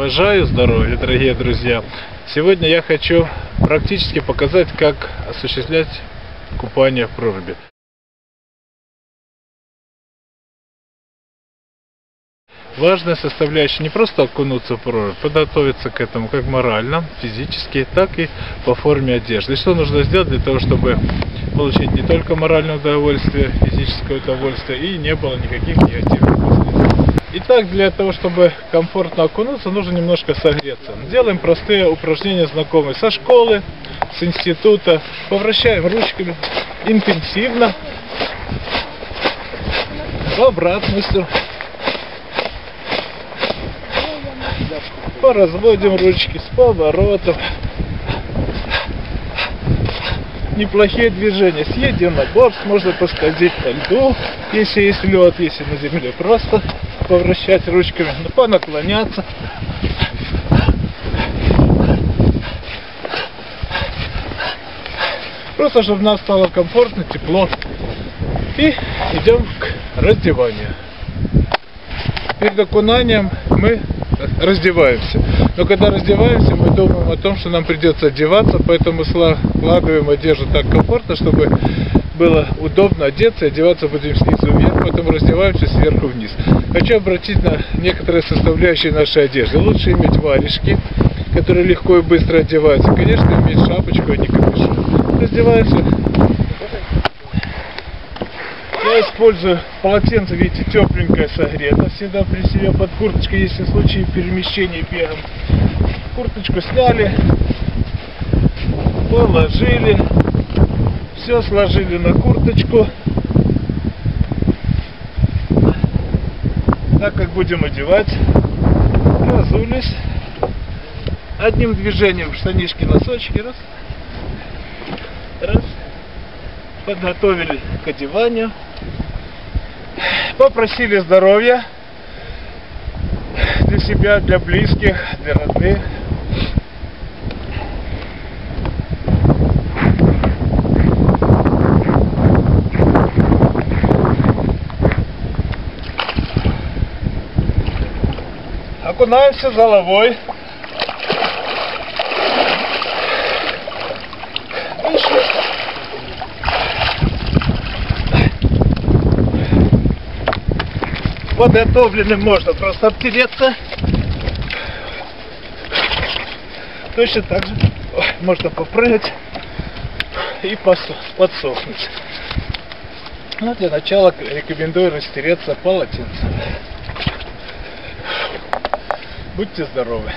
Обожаю здоровья, дорогие друзья. Сегодня я хочу практически показать, как осуществлять купание в проруби. Важная составляющая не просто окунуться в прорубь, подготовиться к этому как морально, физически, так и по форме одежды. Что нужно сделать для того, чтобы получить не только моральное удовольствие, физическое удовольствие и не было никаких негативных. Итак, для того, чтобы комфортно окунуться, нужно немножко согреться. Делаем простые упражнения, знакомые со школы, с института. Повращаем ручками интенсивно, в обратную сторону. Поразводим ручки с поворотом. Неплохие движения. С единоборств можно поскользить по льду, если есть лед, если на земле просто повращать ручками, ну, понаклоняться. Просто, чтобы нам стало комфортно, тепло. И идем к раздеванию. Перед окунанием мы раздеваемся. Но когда раздеваемся, мы думаем о том, что нам придется одеваться, поэтому складываем одежду так комфортно, чтобы было удобно одеться, одеваться будем снизу вверх, поэтому раздеваемся сверху вниз. Хочу обратить на некоторые составляющие нашей одежды. Лучше иметь варежки, которые легко и быстро одеваются. Конечно, иметь шапочку, а не капюшон. Раздеваемся я использую полотенце, видите, тепленькое согрето. Всегда при себе под курточкой, если в случае перемещения бегом. Курточку сняли, положили, все сложили на курточку. Так как будем одевать, разулись. Одним движением штанишки, носочки, раз, раз, подготовили к одеванию попросили здоровья для себя, для близких, для родных. Окунаемся головой. подготовленным можно просто обтереться. Точно так же можно попрыгать и подсохнуть. Но для начала рекомендую растереться полотенцем. Будьте здоровы!